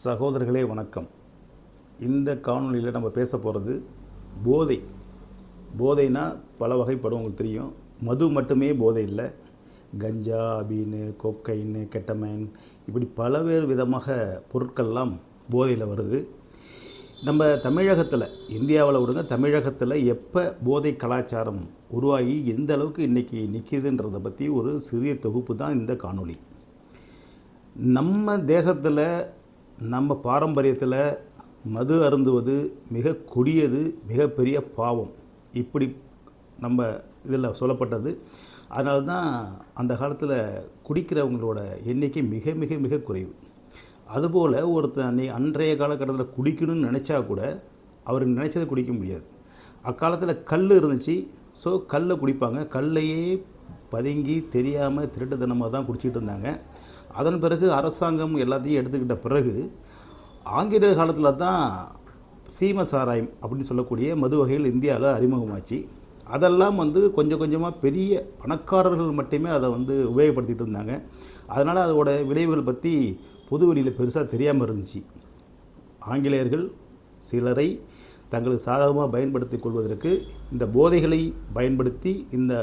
சகோதரர்களே வணக்கம். இந்த காணொளியில் நம்ம பேச போகிறது போதை. போதைனா பல வகைப்படும் உங்களுக்கு தெரியும். மது மட்டுமே போதை இல்லை. கஞ்சா அபீனு கொக்கைன்னு கெட்டமைன் இப்படி பலவேறு விதமாக பொருட்கள்லாம் போதையில் வருது. நம்ம தமிழகத்தில் இந்தியாவில் விடுங்க தமிழகத்தில் எப்போ போதை கலாச்சாரம் உருவாகி எந்த அளவுக்கு இன்றைக்கி நிற்கிதுன்றதை பற்றி ஒரு சிறிய தொகுப்பு தான் இந்த காணொளி. நம்ம தேசத்தில் நம்ம பாரம்பரியத்தில் மது அருந்துவது மிக கொடியது மிகப்பெரிய பாவம். இப்படி நம்ம இதில் சொல்லப்பட்டது. அதனால தான் அந்த காலத்தில் குடிக்கிறவங்களோட எண்ணிக்கை மிக மிக மிக குறைவு. அதுபோல் ஒருத்தன் நீ அன்றைய காலகட்டத்தில் குடிக்கணும்னு நினச்சா கூட அவர் நினச்சதை குடிக்க முடியாது. அக்காலத்தில் கல் இருந்துச்சு. ஸோ கல்லை குடிப்பாங்க. கல்லையே பதுங்கி தெரியாமல் திருட்டுத்தனமாக தான் குடிச்சிட்டு இருந்தாங்க. அதன் பிறகு அரசாங்கம் எல்லாத்தையும் எடுத்துக்கிட்ட பிறகு ஆங்கிலேயர் காலத்தில் தான் சீம சாராயம் அப்படின்னு சொல்லக்கூடிய மது வகைகள் இந்தியாவில் அறிமுகமாச்சு. அதெல்லாம் வந்து கொஞ்சம் கொஞ்சமாக பெரிய பணக்காரர்கள் மட்டுமே அதை வந்து உபயோகப்படுத்திகிட்டு இருந்தாங்க. அதனால் அதோட விளைவுகள் பற்றி பொதுவெளியில் பெருசாக தெரியாமல் இருந்துச்சு. ஆங்கிலேயர்கள் சிலரை தங்களுக்கு சாதகமாக பயன்படுத்தி கொள்வதற்கு இந்த போதைகளை பயன்படுத்தி இந்த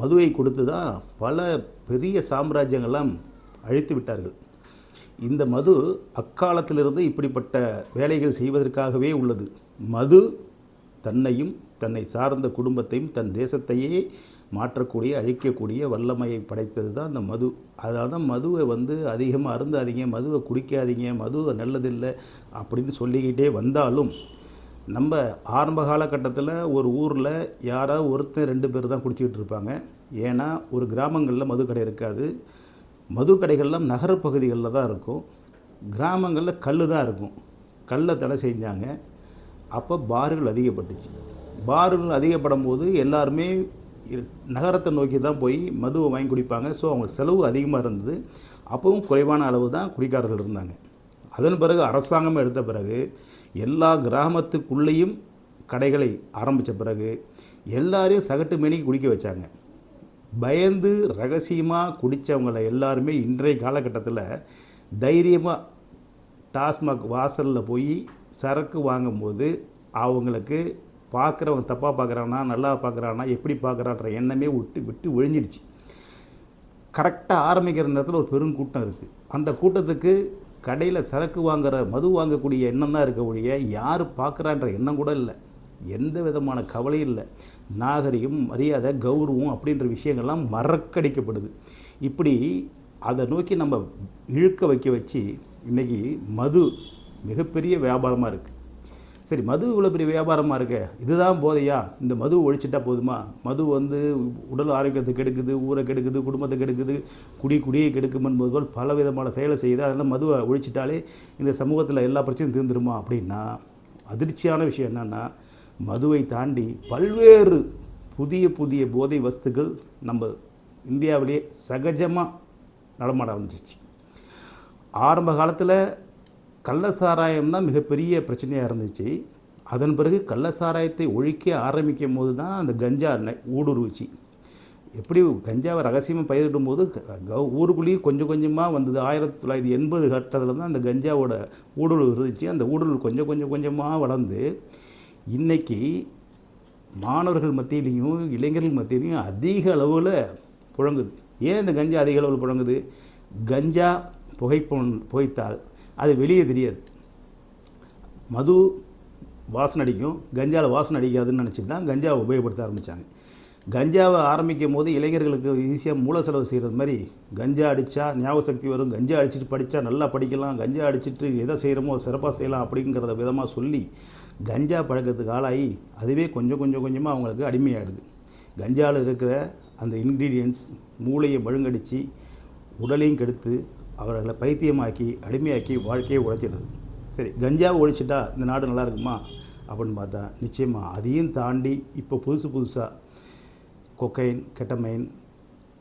மதுவை கொடுத்து தான் பல பெரிய சாம்ராஜ்யங்கள்லாம் அழித்து விட்டார்கள். இந்த மது அக்காலத்திலிருந்து இப்படிப்பட்ட வேலைகள் செய்வதற்காகவே உள்ளது. மது தன்னையும் தன்னை சார்ந்த குடும்பத்தையும் தன் தேசத்தையே மாற்றக்கூடிய அழிக்கக்கூடிய வல்லமையை படைத்தது தான் இந்த மது. அதனால தான் மதுவை வந்து அதிகமாக அருந்தாதீங்க மதுவை குடிக்காதீங்க மதுவை நல்லதில்லை அப்படின்னு சொல்லிக்கிட்டே வந்தாலும் நம்ம ஆரம்ப காலகட்டத்தில் ஒரு ஊரில் யாராவது ஒருத்தர் ரெண்டு பேர் தான் குடிச்சிக்கிட்டு இருப்பாங்க. ஏன்னா ஒரு கிராமங்களில் மது கடை இருக்காது. மது கடைகள்லாம் நகரப்பகுதிகளில் தான் இருக்கும். கிராமங்களில் கல் தான் இருக்கும். கல்லை தடை செஞ்சாங்க. அப்போ பார்கள் அதிகப்பட்டுச்சு. பார்கள் அதிகப்படும் போது எல்லாருமே நகரத்தை நோக்கி தான் போய் மதுவை வாங்கி குடிப்பாங்க. ஸோ அவங்க செலவு அதிகமாக இருந்தது. அப்பவும் குறைவான அளவு தான் குடிக்காரர்கள் இருந்தாங்க. அதன் பிறகு அரசாங்கம் எடுத்த பிறகு எல்லா கிராமத்துக்குள்ளேயும் கடைகளை ஆரம்பித்த பிறகு எல்லாரையும் சகட்டு மேனிக்கு குடிக்க வச்சாங்க. பயந்து ரகசியமாக குடித்தவங்கள எல்லாருமே இன்றைய காலகட்டத்தில் தைரியமாக டாஸ்மாக் வாசலில் போய் சரக்கு வாங்கும்போது அவங்களுக்கு பார்க்குறவங்க தப்பாக பார்க்குறானா நல்லா பார்க்குறானா எப்படி பார்க்குறான்ற எண்ணமே விட்டு விட்டு ஒழிஞ்சிடுச்சு. கரெக்டாக ஆரம்பிக்கிற நேரத்தில் ஒரு பெருங்கூட்டம் இருக்குது அந்த கூட்டத்துக்கு கடையில் சரக்கு வாங்குற மது வாங்கக்கூடிய எண்ணம் தான் இருக்க ஒழிய யார் பார்க்குறான்ற எண்ணம் கூட இல்லை. எந்த விதமான கவலையும் இல்லை. நாகரிகம் மரியாதை கௌரவம் அப்படின்ற விஷயங்கள்லாம் மறக்கடிக்கப்படுது. இப்படி அதை நோக்கி நம்ம இழுக்க வைக்க வச்சு இன்றைக்கி மது மிகப்பெரிய வியாபாரமாக இருக்குது சரி மது இவ்வளோ பெரிய வியாபாரமாக இருக்க இதுதான் போதையா? இந்த மது ஒழிச்சிட்டா போதுமா? மது வந்து உடல் ஆரோக்கியத்தை கெடுக்குது ஊரை கெடுக்குது குடும்பத்தை கெடுக்குது குடி குடியை கெடுக்கும் என்பது போல் பல விதமான செயலை செய்யுது அதனால் மதுவை ஒழிச்சிட்டாலே இந்த சமூகத்தில் எல்லா பிரச்சனையும் தீர்ந்துருமா அப்படின்னா அதிர்ச்சியான விஷயம் என்னென்னா மதுவை தாண்டி பல்வேறு புதிய புதிய போதை வஸ்துக்கள் நம்ம இந்தியாவிலேயே சகஜமாக நடமாட ஆரம்பிச்சிச்சு ஆரம்ப காலத்தில் கள்ள சாராயம் தான் மிகப்பெரிய பிரச்சனையாக இருந்துச்சு. அதன் பிறகு கள்ள சாராயத்தை ஒழிக்க ஆரம்பிக்கும் போது தான் அந்த கஞ்சா ஊடுருவிச்சு. எப்படி கஞ்சாவை ரகசியமாக பயிரிடும் போது ஊருக்குள்ளேயும் கொஞ்சம் கொஞ்சமாக வந்தது. ஆயிரத்தி தொள்ளாயிரத்தி எண்பது கட்டத்தில் தான் அந்த கஞ்சாவோட ஊடுருவு இருந்துச்சு. அந்த ஊடுருவல் கொஞ்சம் கொஞ்சம் கொஞ்சமாக வளர்ந்து இன்னைக்கு மாணவர்கள் மத்தியிலையும் இளைஞர்கள் மத்தியிலையும் அதிக அளவில் புழங்குது. ஏன் இந்த கஞ்சா அதிக அளவில் புழங்குது? கஞ்சா புகைப்பொன் புகைத்தால் அது வெளியே தெரியாது. மது வாசனை அடிக்கும் கஞ்சாவில் வாசனை அடிக்காதுன்னு நினச்சிட்டு தான் கஞ்சாவை உபயோகப்படுத்த ஆரம்பித்தாங்க கஞ்சாவை ஆரம்பிக்கும் போது இளைஞர்களுக்கு ஈஸியாக மூல செலவு செய்கிறது மாதிரி கஞ்சா அடித்தா ஞாபக சக்தி வரும். கஞ்சா அடிச்சிட்டு படித்தா நல்லா படிக்கலாம். கஞ்சா அடிச்சிட்டு எதை செய்கிறோமோ சிறப்பாக செய்யலாம் அப்படிங்கிறத விதமாக சொல்லி கஞ்சா பழக்கத்துக்கு ஆளாகி அதுவே கொஞ்சம் கொஞ்சம் கொஞ்சமாக அவங்களுக்கு அடிமையாகிடுது கஞ்சாவில் இருக்கிற அந்த இன்க்ரீடியன்ட்ஸ் மூளையை மழுங்கடித்து உடலையும் கெடுத்து அவர்களை பைத்தியமாக்கி அடிமையாக்கி வாழ்க்கையை உழைச்சிடுது சரி கஞ்சாவை ஒழிச்சிட்டா இந்த நாடு நல்லா இருக்குமா? அப்படின்னு பார்த்தா நிச்சயமாக அதையும் தாண்டி இப்போ புதுசு புதுசாக கொக்கைன் கெட்டமைன்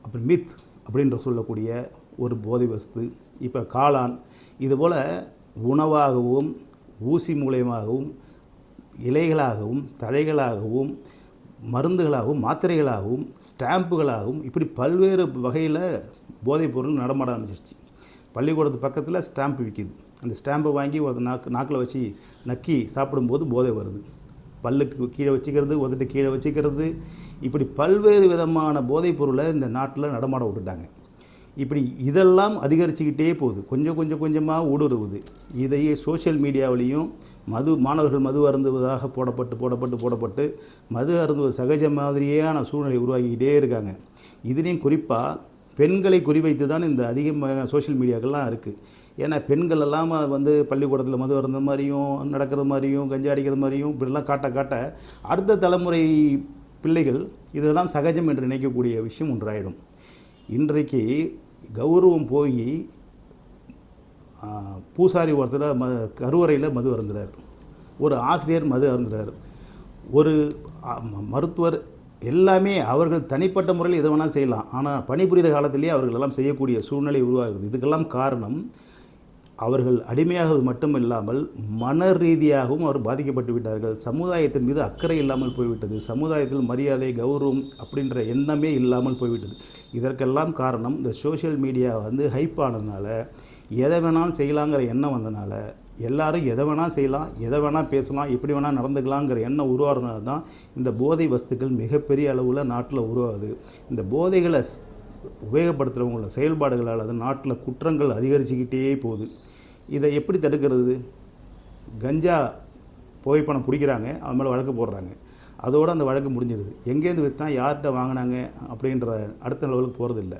அப்புறம் மித் அப்படின்ற சொல்லக்கூடிய ஒரு போதை வஸ்து இப்போ காளான் இதுபோல் உணவாகவும் ஊசி மூலயமாகவும் இலைகளாகவும் தழைகளாகவும் மருந்துகளாகவும் மாத்திரைகளாகவும் ஸ்டாம்புகளாகவும் இப்படி பல்வேறு வகையில் போதைப் பொருள் நடமாட ஆரம்பிச்சிருச்சு. பள்ளிக்கூடத்து பக்கத்தில் ஸ்டாம்ப் விற்கிது அந்த ஸ்டாம்பை வாங்கி ஒரு நாக்கு நாக்கில் வச்சு நக்கி சாப்பிடும்போது போதை வருது. பல்லுக்கு கீழே வச்சுக்கிறது உதட்டு கீழே வச்சுக்கிறது. இப்படி பல்வேறு விதமான போதைப் பொருளை இந்த நாட்டில் நடமாட விட்டுட்டாங்க. இப்படி இதெல்லாம் அதிகரிச்சுக்கிட்டே போகுது. கொஞ்சம் கொஞ்சம் கொஞ்சமாக ஊடுருவுது. இதையே சோஷியல் மீடியாவிலையும் மது மாணவர்கள் மது அருந்துவதாக போடப்பட்டு போடப்பட்டு போடப்பட்டு மது அருந்துவது சகஜ மாதிரியான சூழ்நிலை உருவாக்கிக்கிட்டே இருக்காங்க. இதுலேயும் குறிப்பாக பெண்களை குறிவைத்து தான் இந்த அதிகமான சோஷியல் மீடியாக்கள்லாம் இருக்குது ஏன்னா பெண்கள் எல்லாம் வந்து பள்ளிக்கூடத்தில் மது அருந்த மாதிரியும் நடக்கிறது மாதிரியும் கஞ்சா அடிக்கிற மாதிரியும் இப்படிலாம் காட்ட காட்ட அடுத்த தலைமுறை பிள்ளைகள் இதெல்லாம் சகஜம் என்று நினைக்கக்கூடிய விஷயம் ஒன்றாயிடும். இன்றைக்கு கௌரவம் போய் பூசாரி ஒருத்தர் ம கருவறையில் மது அருந்துறார். ஒரு ஆசிரியர் மது அருந்துறார். ஒரு மருத்துவர் எல்லாமே அவர்கள் தனிப்பட்ட முறையில் எது வேணால் செய்யலாம். ஆனால் பணிபுரிகிற காலத்திலேயே அவர்கள் எல்லாம் செய்யக்கூடிய சூழ்நிலை உருவாகுது இதுக்கெல்லாம் காரணம் அவர்கள் அடிமையாகுவது மட்டும் இல்லாமல் மன ரீதியாகவும் அவர் பாதிக்கப்பட்டு விட்டார்கள். சமுதாயத்தின் மீது அக்கறை இல்லாமல் போய்விட்டது. சமுதாயத்தில் மரியாதை கௌரவம் அப்படின்ற எண்ணமே இல்லாமல் போய்விட்டது. இதற்கெல்லாம் காரணம் இந்த சோஷியல் மீடியா வந்து ஹைப் ஆனதுனால எதை வேணாலும் செய்யலாங்கிற எண்ணம் வந்தனால எல்லாரும் எதை வேணால் செய்யலாம் எதை வேணால் பேசலாம் எப்படி வேணால் நடந்துக்கலாங்கிற எண்ணம் உருவாகிறதுனால தான் இந்த போதை வஸ்துக்கள் மிகப்பெரிய அளவில் நாட்டில் உருவாகுது. இந்த போதைகளை உபயோகப்படுத்துகிறவங்களோட செயல்பாடுகளால் அது நாட்டில் குற்றங்கள் அதிகரிச்சுக்கிட்டே போகுது. இதை எப்படி தடுக்கிறது? கஞ்சா புகைப்படம் பிடிக்கிறாங்க அது மேலே வழக்கு போடுறாங்க. அதோடு அந்த வழக்கு முடிஞ்சிடுது எங்கேருந்து விற்றான் யார்கிட்ட வாங்கினாங்க அப்படின்ற அடுத்த லெவலுக்கு போகிறதில்ல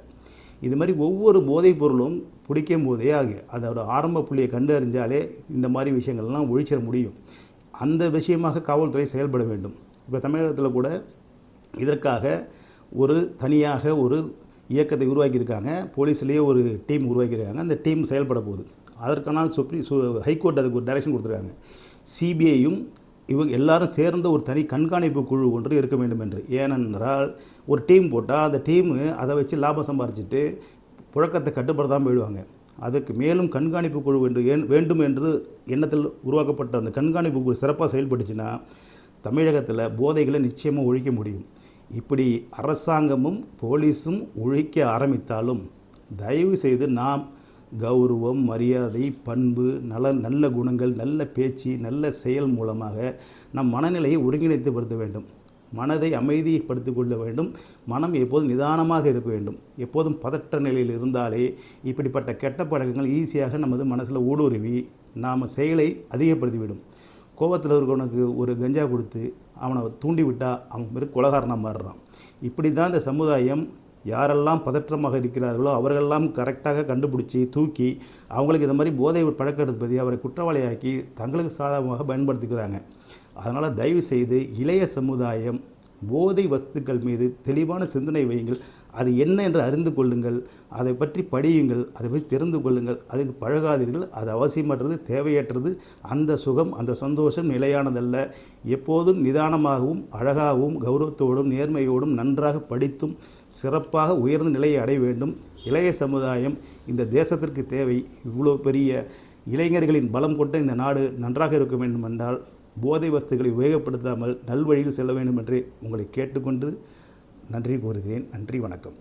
இது மாதிரி ஒவ்வொரு போதைப் பொருளும் பிடிக்கும் போதே ஆகு. அதோட ஆரம்ப புள்ளியை கண்டறிஞ்சாலே இந்த மாதிரி விஷயங்கள்லாம் ஒழிச்சிட முடியும். அந்த விஷயமாக காவல்துறை செயல்பட வேண்டும். இப்போ தமிழகத்தில் கூட இதற்காக ஒரு தனியாக ஒரு இயக்கத்தை உருவாக்கியிருக்காங்க. போலீஸ்லேயே ஒரு டீம் உருவாக்கியிருக்காங்க. அந்த டீம் செயல்பட போகுது. அதற்கான சுப்ரீம் ஹைகோர்ட் அதுக்கு ஒரு டைரக்ஷன் கொடுத்துருக்காங்க. சிபிஐயும் இவங்க எல்லாரும் சேர்ந்த ஒரு தனி கண்காணிப்பு குழு ஒன்று இருக்க வேண்டும் என்று. ஏனென்றால் ஒரு டீம் போட்டால் அந்த டீமு அதை வச்சு லாபம் சம்பாரிச்சிட்டு புழக்கத்தை கட்டுப்படுத்தாமல் போயிடுவாங்க. அதுக்கு மேலும் கண்காணிப்பு குழு என்று ஏன் வேண்டும் என்று எண்ணத்தில் உருவாக்கப்பட்ட அந்த கண்காணிப்பு குழு சிறப்பாக செயல்பட்டுச்சுன்னா தமிழகத்தில் போதைகளை நிச்சயமாக ஒழிக்க முடியும். இப்படி அரசாங்கமும் போலீஸும் ஒழிக்க ஆரம்பித்தாலும் தயவு செய்து நாம் கௌரவம் மரியாதை பண்பு நல நல்ல குணங்கள் நல்ல பேச்சு நல்ல செயல் மூலமாக நம் மனநிலையை ஒருங்கிணைத்துப்படுத்த வேண்டும். மனதை அமைதிப்படுத்தி கொள்ள வேண்டும். மனம் எப்போதும் நிதானமாக இருக்க வேண்டும். எப்போதும் பதற்ற நிலையில் இருந்தாலே இப்படிப்பட்ட கெட்ட பழக்கங்கள் ஈஸியாக நமது மனசில் ஊடுருவி நாம் செயலை அதிகப்படுத்திவிடும். கோபத்தில் இருக்கவனுக்கு ஒரு கஞ்சா கொடுத்து அவனை தூண்டி விட்டால் அவன் பேர் கொலகாரனாக மாறுறான். இப்படி தான் இந்த சமுதாயம் யாரெல்லாம் பதற்றமாக இருக்கிறார்களோ அவர்களெல்லாம் கரெக்டாக கண்டுபிடிச்சி தூக்கி அவங்களுக்கு இந்த மாதிரி போதை பழக்க எடுப்பதை அவரை குற்றவாளியாக்கி தங்களுக்கு சாதகமாக பயன்படுத்திக்கிறாங்க. அதனால் தயவு செய்து இளைய சமுதாயம் போதை வஸ்துக்கள் மீது தெளிவான சிந்தனை வையுங்கள். அது என்ன என்று அறிந்து கொள்ளுங்கள். அதை பற்றி படியுங்கள். அதை பற்றி தெரிந்து கொள்ளுங்கள். அதுக்கு பழகாதீர்கள். அது அவசியமற்றது தேவையற்றது. அந்த சுகம் அந்த சந்தோஷம் நிலையானதல்ல. எப்போதும் நிதானமாகவும் அழகாகவும் கௌரவத்தோடும் நேர்மையோடும் நன்றாக படித்தும் சிறப்பாக உயர்ந்த நிலையை அடைய வேண்டும். இளைய சமுதாயம் இந்த தேசத்திற்கு தேவை. இவ்வளோ பெரிய இளைஞர்களின் பலம் கொண்ட இந்த நாடு நன்றாக இருக்க வேண்டும் என்றால் போதை வஸ்துகளை உபயோகப்படுத்தாமல் நல்வழியில் செல்ல வேண்டும் என்று உங்களை கேட்டுக்கொண்டு நன்றி கூறுகிறேன். நன்றி வணக்கம்.